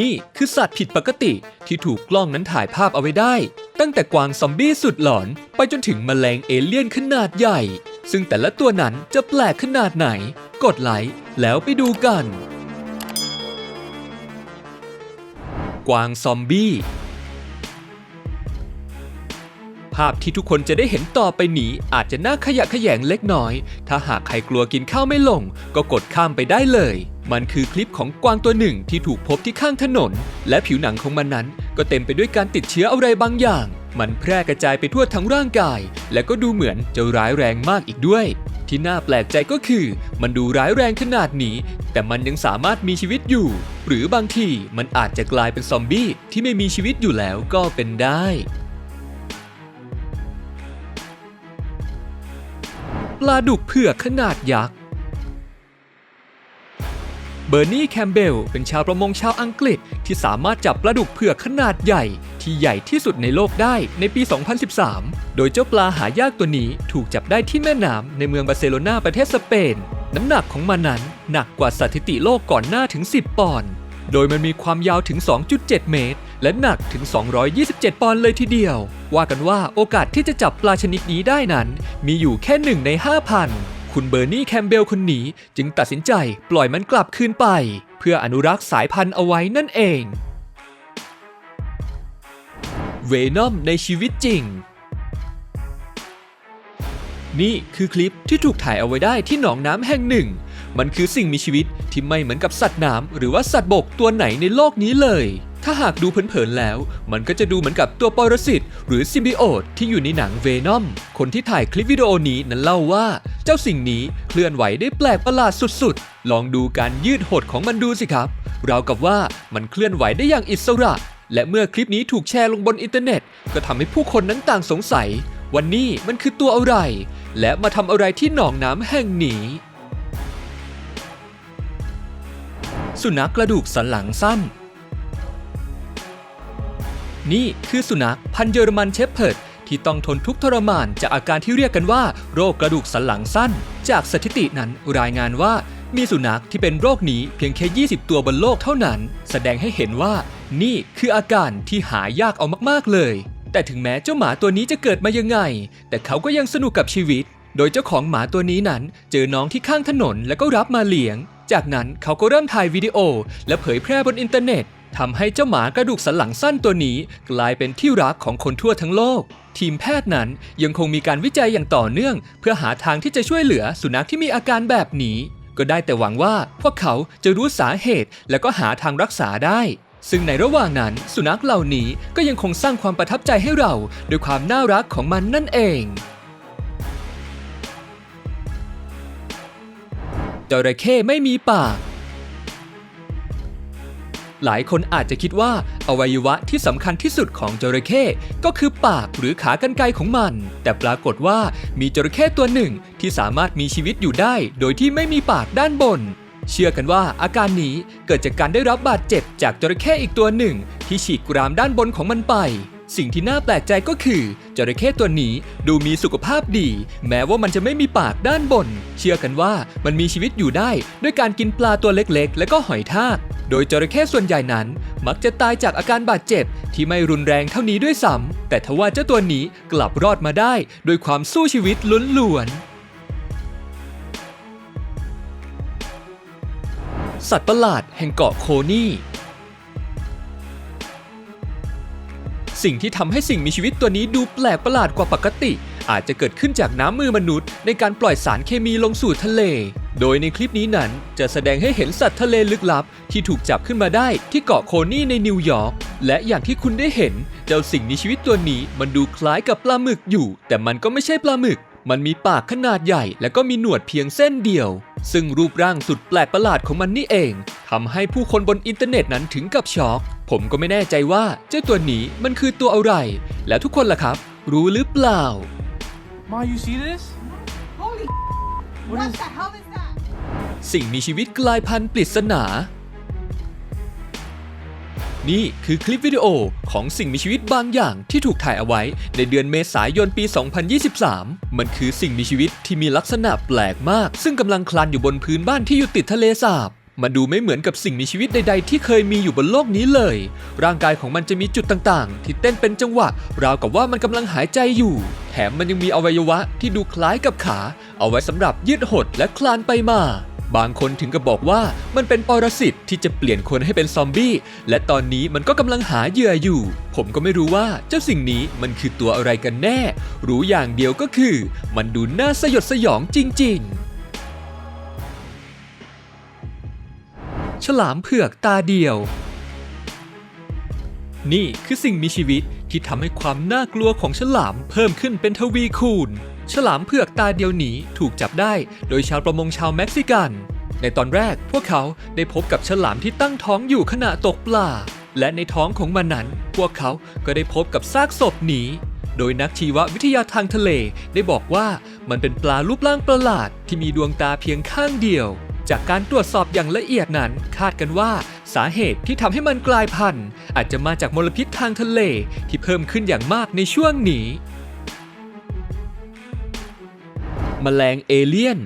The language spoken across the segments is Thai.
นี่คือสัตว์ผิดปกติที่ถูกกล้องนั้นถ่ายภาพเอาไว้ได้ ตั้งแต่กวางซอมบี้สุดหลอน ไปจนถึงแมลงเอเลี่ยนขนาดใหญ่ ซึ่งแต่ละตัวนั้นจะแปลกขนาดไหน กดไลค์แล้วไปดูกัน กวางซอมบี้ ภาพที่ทุกคนจะได้เห็นต่อไปนี้ อาจจะน่าขยะแขยงเล็กน้อย ถ้าหากใครกลัวกินข้าวไม่ลง ก็กดข้ามไปได้เลย มันคือคลิปของกวางตัวหนึ่งที่ถูกพบที่ข้างถนน และผิวหนังของมันนั้นก็เต็มไปด้วยการติดเชื้ออะไรบางอย่าง มันแพร่กระจายไปทั่วทั้งร่างกาย และก็ดูเหมือนจะร้ายแรงมากอีกด้วย ที่น่าแปลกใจก็คือ มันดูร้ายแรงขนาดนี้ แต่มันยังสามารถมีชีวิตอยู่ หรือบางทีมันอาจจะกลายเป็นซอมบี้ที่ไม่มีชีวิตอยู่แล้วก็เป็นได้ ปลาดุกเผือกขนาดยักษ์ เบอร์นี่แคมเบลเป็นชาวประมงชาวอังกฤษที่สามารถจับปลาดุกเผือกขนาดใหญ่ ที่ใหญ่ที่สุดในโลกได้ในปี 2013 โดยเจ้าปลาหายากตัวนี้ถูกจับได้ที่แม่น้ำในเมืองบาร์เซโลนาประเทศสเปน น้ำหนักของมันนั้นหนักกว่าสถิติโลกก่อนหน้าถึง 10 ปอนด์ โดยมันมีความยาวถึง 2.7 เมตร และหนักถึง 227 ปอนด์เลยทีเดียว ว่ากันว่าโอกาสที่จะจับปลาชนิดนี้ได้นั้น มีอยู่แค่หนึ่งใน 5,000 คุณเบอร์นี่แคมเบลคนนี้จึงตัดสินใจปล่อยมันกลับคืนไป เพื่ออนุรักษ์สายพันธุ์เอาไว้นั่นเองเวนอมในชีวิตจริง นี่คือคลิปที่ถูกถ่ายเอาไว้ได้ที่หนองน้ำแห่งหนึ่ง มันคือสิ่งมีชีวิตที่ไม่เหมือนกับสัตว์น้ำหรือว่าสัตว์บกตัวไหนในโลกนี้เลย ถ้าหากดูเผินๆแล้ว มันก็จะดูเหมือนกับตัวปรสิตหรือซิมบิโอตที่อยู่ในหนังเวนอม คนที่ถ่ายคลิปวิดีโอนี้นั้นเล่าว่า เจ้าสิ่งนี้เคลื่อนไหวได้แปลกประหลาดสุดๆ ลองดูการยืดหดของมันดูสิครับ ราวกับว่ามันเคลื่อนไหวได้อย่างอิสระ และเมื่อคลิปนี้ถูกแชร์ลงบนอินเทอร์เน็ต ก็ทำให้ผู้คนนั้นต่างสงสัย วันนี้มันคือตัวอะไร และมาทำอะไรที่หนองน้ำแห่งนี้ สุนัขกระดูกสันหลังสั้น นี่คือสุนัขพันธุ์เยอรมันเชฟเพิร์ดที่ต้องทนทุกข์ทรมานจากอาการที่เรียกกันว่า โรคกระดูกสันหลังสั้น จากสถิตินั้นรายงานว่ามีสุนัขที่เป็นโรคนี้เพียงแค่ 20 ตัวบนโลกเท่านั้น แสดงให้เห็นว่า นี่คืออาการที่หายากเอามากๆเลย แต่ถึงแม้เจ้าหมาตัวนี้จะเกิดมายังไง แต่เขาก็ยังสนุกกับชีวิต โดยเจ้าของหมาตัวนี้นั้น เจอน้องที่ข้างถนนแล้วก็รับมาเลี้ยง จากนั้นเขาก็เริ่มถ่ายวิดีโอ และเผยแพร่บนอินเทอร์เน็ตทำให้เจ้าหมากระดูกสันหลังสั้นตัวนี้ กลายเป็นที่รักของคนทั่วทั้งโลก ทีมแพทย์นั้นยังคงมีการวิจัยอย่างต่อเนื่อง เพื่อหาทางที่จะช่วยเหลือสุนัขที่มีอาการแบบนี้ ก็ได้แต่หวังว่าพวกเขาจะรู้สาเหตุและก็หาทางรักษาได้ ซึ่งในระหว่างนั้นสุนัขเหล่านี้ก็ยังคงสร้างความประทับใจให้เรา ด้วยความน่ารักของมันนั่นเอง จระเข้ไม่มีปาก หลายคนอาจจะคิดว่าอวัยวะที่สำคัญที่สุดของจระเข้ก็คือปากหรือขากรรไกรของมัน แต่ปรากฏว่ามีจระเข้ตัวหนึ่งที่สามารถมีชีวิตอยู่ได้ โดยที่ไม่มีปากด้านบน เชื่อกันว่าอาการนี้เกิดจากการได้รับบาดเจ็บจากจระเข้อีกตัวหนึ่ง ที่ฉีกกรามด้านบนของมันไป สิ่งที่น่าแปลกใจก็คือจระเข้ตัวนี้ดูมีสุขภาพดี แม้ว่ามันจะไม่มีปากด้านบน เชื่อกันว่ามันมีชีวิตอยู่ได้ ด้วยการกินปลาตัวเล็กๆ และก็หอยทากโดยจระเข้ส่วนใหญ่นั้น มักจะตายจากอาการบาดเจ็บ ที่ไม่รุนแรงเท่านี้ด้วยซ้ำแต่ทว่าเจ้าตัวนี้กลับรอดมาได้ด้วยความสู้ชีวิตล้วนๆสัตว์ประหลาดแห่งเกาะโคนี่ สิ่งที่ทำให้สิ่งมีชีวิตตัวนี้ดูแปลกประหลาดกว่าปกติ อาจจะเกิดขึ้นจากน้ำมือมนุษย์ ในการปล่อยสารเคมีลงสู่ทะเล โดยในคลิปนี้นั้นจะแสดงให้เห็นสัตว์ทะเลลึกลับ ที่ถูกจับขึ้นมาได้ที่เกาะโคนี่ในนิวยอร์กและอย่างที่คุณได้เห็น เจ้าสิ่งมีชีวิตตัวนี้มันดูคล้ายกับปลาหมึกอยู่ แต่มันก็ไม่ใช่ปลาหมึก มันมีปากขนาดใหญ่ และก็มีหนวดเพียงเส้นเดียว ซึ่งรูปร่างสุดแปลกประหลาดของมันนี่เองทำให้ผู้คนบนอินเทอร์เน็ตนั้นถึงกับช็อก ผมก็ไม่แน่ใจว่าเจ้าตัวนี้มันคือตัวอะไร แล้วทุกคนล่ะครับ รู้หรือเปล่า Ma, you see this? Holy What what is- the hell is that? สิ่งมีชีวิตกลายพันธุ์ปริศนา นี่คือคลิปวิดีโอของสิ่งมีชีวิตบางอย่างที่ถูกถ่ายเอาไว้ ในเดือนเมษายนปี 2023 มันคือสิ่งมีชีวิตที่มีลักษณะแปลกมาก ซึ่งกำลังคลานอยู่บนพื้นบ้านที่อยู่ติดทะเลสาบมันดูไม่เหมือนกับสิ่งมีชีวิตใด ๆ ที่เคยมีอยู่บนโลกนี้เลย ร่างกายของมันจะมีจุดต่างๆ ที่เต้นเป็นจังหวะ ราวกับว่ามันกำลังหายใจอยู่ แถมมันยังมีอวัยวะที่ดูคล้ายกับขา เอาไว้สำหรับยืดหดและคลานไปมา บางคนถึงกับบอกว่ามันเป็นปรสิตที่จะเปลี่ยนคนให้เป็นซอมบี้ และตอนนี้มันก็กำลังหาเหยื่ออยู่ ผมก็ไม่รู้ว่าเจ้าสิ่งนี้มันคือตัวอะไรกันแน่ รู้อย่างเดียวก็คือ มันดูน่าสยดสยองจริง ๆฉลามเผือกตาเดียว นี่คือสิ่งมีชีวิตที่ทำให้ความน่ากลัวของฉลามเพิ่มขึ้นเป็นทวีคูณ ฉลามเผือกตาเดียวหนีถูกจับได้โดยชาวประมงชาวเม็กซิกัน ในตอนแรกพวกเขาได้พบกับฉลามที่ตั้งท้องอยู่ขณะตกปลา และในท้องของมันนั้น พวกเขาก็ได้พบกับซากศพหนีโดยนักชีววิทยาทางทะเลได้บอกว่ามันเป็นปลารูปร่างประหลาด ที่มีดวงตาเพียงข้างเดียว จากการตรวจสอบอย่างละเอียดนั้น คาดกันว่าสาเหตุที่ทำให้มันกลายพันธุ์ อาจจะมาจากมลพิษทางทะเลที่เพิ่มขึ้นอย่างมากในช่วงนี้ มแมลงเอเลี่ยน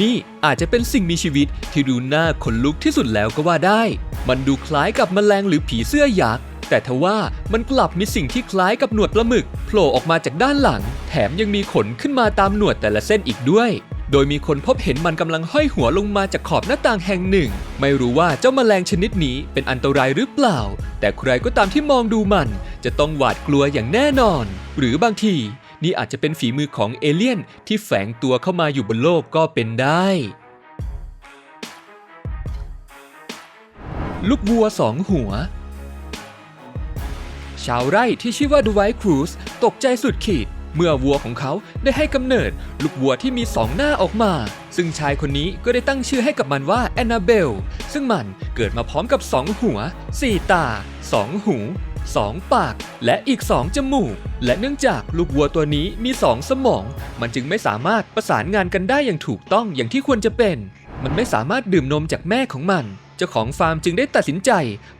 นี่อาจจะเป็นสิ่งมีชีวิตที่ดูน่าขนลุกที่สุดแล้วก็ว่าได้ มันดูคล้ายกับมแมลงหรือผีเสื้อยักษ์แต่ทว่ามันกลับมีสิ่งที่คล้ายกับหนวดปลาหมึกโผล่ออกมาจากด้านหลัง แถมยังมีขนขึ้นมาตามหนวดแต่ละเส้นอีกด้วย โดยมีคนพบเห็นมันกำลังห้อยหัวลงมาจากขอบหน้าต่างแห่งหนึ่ง ไม่รู้ว่าเจ้าแมลงชนิดนี้เป็นอันตรายหรือเปล่า แต่ใครก็ตามที่มองดูมัน จะต้องหวาดกลัวอย่างแน่นอน หรือบางที นี่อาจจะเป็นฝีมือของเอเลี่ยนที่แฝงตัวเข้ามาอยู่บนโลกก็เป็นได้ ลูกวัวสองหัว ชาวไร่ที่ชื่อว่าดูไวครูซตกใจสุดขีดเมื่อวัวของเขาได้ให้กำเนิด ลูกวัวที่มีสองหน้าออกมา ซึ่งชายคนนี้ก็ได้ตั้งชื่อให้กับมันว่าแอนนาเบล ซึ่งมันเกิดมาพร้อมกับสองหัวสี่ตาสองหู สองปาก และอีกสองจมูก และเนื่องจากลูกวัวตัวนี้มีสองสมอง มันจึงไม่สามารถประสานงานกันได้อย่างถูกต้องอย่างที่ควรจะเป็น มันไม่สามารถดื่มนมจากแม่ของมัน เจ้าของฟาร์มจึงได้ตัดสินใจ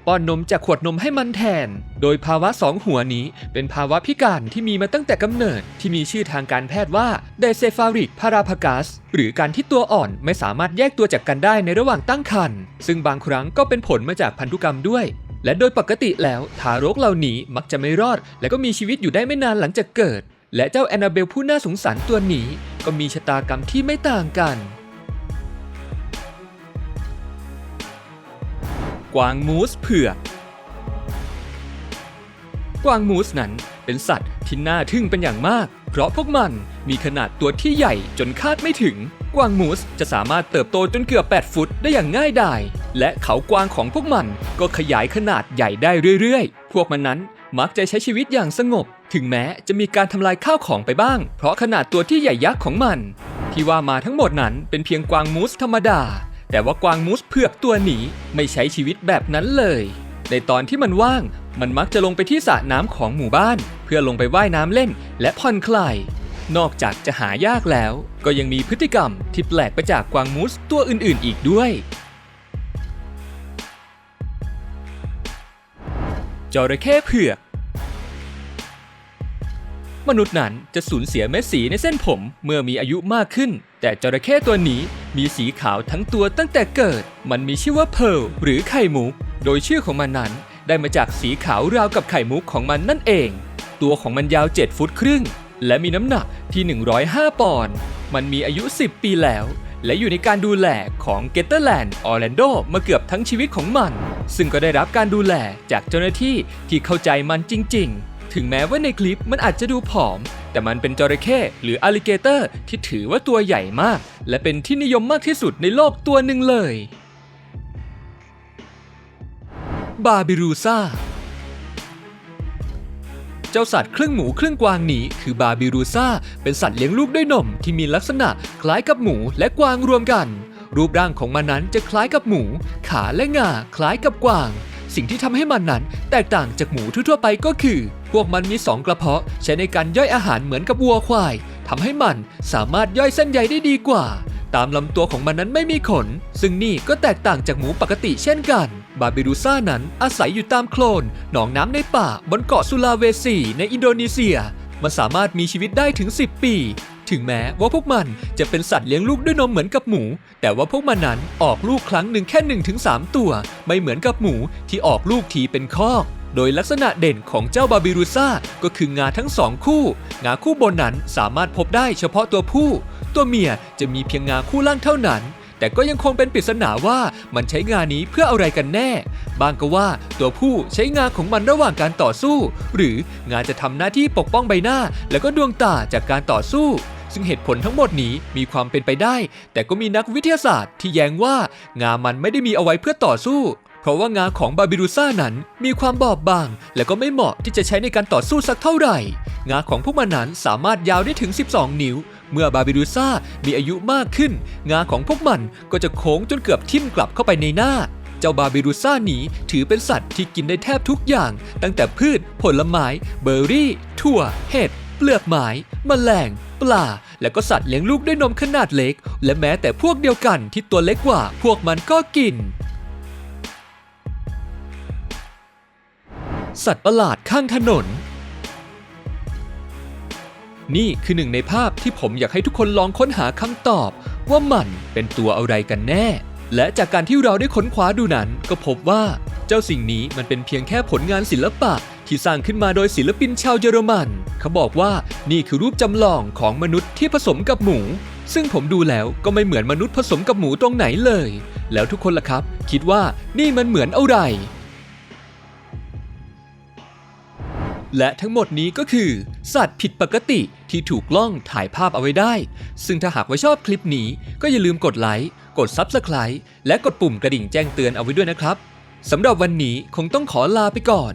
ป้อนนมจากขวดนมให้มันแทน โดยภาวะสองหัวนี้เป็นภาวะพิการที่มีมาตั้งแต่กำเนิด ที่มีชื่อทางการแพทย์ว่าไดเซฟาริกพาราพากัสหรือการที่ตัวอ่อนไม่สามารถแยกตัวจากกันได้ในระหว่างตั้งครรภ์ซึ่งบางครั้งก็เป็นผลมาจากพันธุกรรมด้วย และโดยปกติแล้วทารกเหล่านี้มักจะไม่รอด และก็มีชีวิตอยู่ได้ไม่นานหลังจากเกิด และเจ้าแอนนาเบลผู้น่าสงสารตัวนี้ ก็มีชะตากรรมที่ไม่ต่างกัน กวางมูสเผือกกวางมูสนั้นเป็นสัตว์ที่น่าทึ่งเป็นอย่างมาก เพราะพวกมันมีขนาดตัวที่ใหญ่จนคาดไม่ถึง กวางมูสจะสามารถเติบโตจนเกือบ 8 ฟุตได้อย่างง่ายดาย และเขากวางของพวกมันก็ขยายขนาดใหญ่ได้เรื่อยๆ พวกมันนั้นมักจะใช้ชีวิตอย่างสงบ ถึงแม้จะมีการทำลายข้าวของไปบ้าง เพราะขนาดตัวที่ใหญ่ยักษ์ของมัน ที่ว่ามาทั้งหมดนั้นเป็นเพียงกวางมูสธรรมดา แต่ว่ากวางมูสเผือกตัวนี้ไม่ใช้ชีวิตแบบนั้นเลย ในตอนที่มันว่าง มันมักจะลงไปที่สระน้ำของหมู่บ้าน เพื่อลงไปว่ายน้ำเล่น และผ่อนคลายนอกจากจะหายากแล้ว ก็ยังมีพฤติกรรมที่แปลกไปจากกวางมูสตัวอื่นๆ อีกด้วย จระเข้เผือก มนุษย์นั้นจะสูญเสียเม็ดสีในเส้นผมเมื่อมีอายุมากขึ้น แต่จระเข้ตัวนี้มีสีขาวทั้งตัวตั้งแต่เกิด มันมีชื่อว่าเพร์ลหรือไข่มุก โดยชื่อของมันนั้นได้มาจากสีขาวราวกับไข่มุกของมันนั่นเอง ตัวของมันยาว 7 ฟุตครึ่ง และมีน้ำหนักที่ 105 ปอนด์ มันมีอายุ 10 ปีแล้ว และอยู่ในการดูแลของเกตเตอร์แลนด์ออร์แลนโดมาเกือบทั้งชีวิตของมัน ซึ่งก็ได้รับการดูแลจากเจ้าหน้าที่ที่เข้าใจมันจริง ๆ ถึงแม้ว่าในคลิปมันอาจจะดูผอม แต่มันเป็นจระเข้หรืออลิเกเตอร์ ที่ถือว่าตัวใหญ่มาก และเป็นที่นิยมมากที่สุดในโลกตัวหนึ่งเลย บาบิรูซาเจ้าสัตว์ครึ่งหมูครึ่งกวางนี้คือบาบิรูซาเป็นสัตว์เลี้ยงลูกด้วยนมที่มีลักษณะคล้ายกับหมูและกวางรวมกัน รูปร่างของมันนั้นจะคล้ายกับหมู ขาและงาคล้ายกับกวาง สิ่งที่ทำให้มันนั้นแตกต่างจากหมูทั่วไปก็คือ พวกมันมีสองกระเพาะ ใช้ในการย่อยอาหารเหมือนกับวัวควายทำให้มันสามารถย่อยเส้นใยได้ดีกว่าตามลำตัวของมันนั้นไม่มีขน ซึ่งนี่ก็แตกต่างจากหมูปกติเช่นกัน บาบิรูซ่านั้นอาศัยอยู่ตามโคลน หนองน้ำในป่า บนเกาะสุลาเวซีในอินโดนีเซีย มันสามารถมีชีวิตได้ถึง 10 ปี ถึงแม้ว่าพวกมันจะเป็นสัตว์เลี้ยงลูกด้วยนมเหมือนกับหมู แต่ว่าพวกมันนั้นออกลูกครั้งหนึ่งแค่1นถึงสตัว ไม่เหมือนกับหมูที่ออกลูกทีเป็นคอกโดยลักษณะเด่นของเจ้าบาบิรูซ่าก็คืองาทั้งสองคู่ งาคู่บนนั้นสามารถพบได้เฉพาะตัวผู้ ตัวเมียจะมีเพียงงาคู่ล่างเท่านั้น แต่ก็ยังคงเป็นปริศนาว่ามันใช้งานี้เพื่ออะไรกันแน่ บางก็ว่าตัวผู้ใช้งาของมันระหว่างการต่อสู้ หรืองาจะทำหน้าที่ปกป้องใบหน้า แล้วก็ดวงตาจากการต่อสู้ ซึ่งเหตุผลทั้งหมดนี้มีความเป็นไปได้ แต่ก็มีนักวิทยาศาสตร์ที่แย้งว่างามันไม่ได้มีเอาไว้เพื่อต่อสู้ เพราะว่างาของบาบิรูซ่านั้นมีความบอบบาง และก็ไม่เหมาะที่จะใช้ในการต่อสู้สักเท่าไหร่ งาของพวกมันนั้นสามารถยาวได้ถึง 12 นิ้ว เมื่อบาบิรูซ่ามีอายุมากขึ้น งาของพวกมันก็จะโค้งจนเกือบทิ่มกลับเข้าไปในหน้าเจ้าบาบิรูซ่านี้ถือเป็นสัตว์ที่กินได้แทบทุกอย่าง ตั้งแต่พืช ผลไม้ เบอร์รี่ ถั่ว เห็ด เปลือกไม้แมลง ปลา และก็สัตว์เลี้ยงลูกด้วยนมขนาดเล็ก และแม้แต่พวกเดียวกันที่ตัวเล็กกว่า พวกมันก็กิน สัตว์ประหลาดข้างถนน นี่คือหนึ่งในภาพที่ผมอยากให้ทุกคนลองค้นหาคำตอบ ว่ามันเป็นตัวอะไรกันแน่ และจากการที่เราได้ค้นคว้าดูนั้น ก็พบว่าเจ้าสิ่งนี้มันเป็นเพียงแค่ผลงานศิลปะ ที่สร้างขึ้นมาโดยศิลปินชาวเยอรมัน เขาบอกว่านี่คือรูปจำลองของมนุษย์ที่ผสมกับหมู ซึ่งผมดูแล้วก็ไม่เหมือนมนุษย์ผสมกับหมูตรงไหนเลย แล้วทุกคนล่ะครับ คิดว่านี่มันเหมือนอะไรและทั้งหมดนี้ก็คือ สัตว์ผิดปกติที่ถูกกล้องถ่ายภาพเอาไว้ได้ ซึ่งถ้าหากว่าชอบคลิปนี้ ก็อย่าลืมกดไลค์กด Subscribe และกดปุ่มกระดิ่งแจ้งเตือนเอาไว้ด้วยนะครับสำหรับวันนี้คงต้องขอลาไปก่อน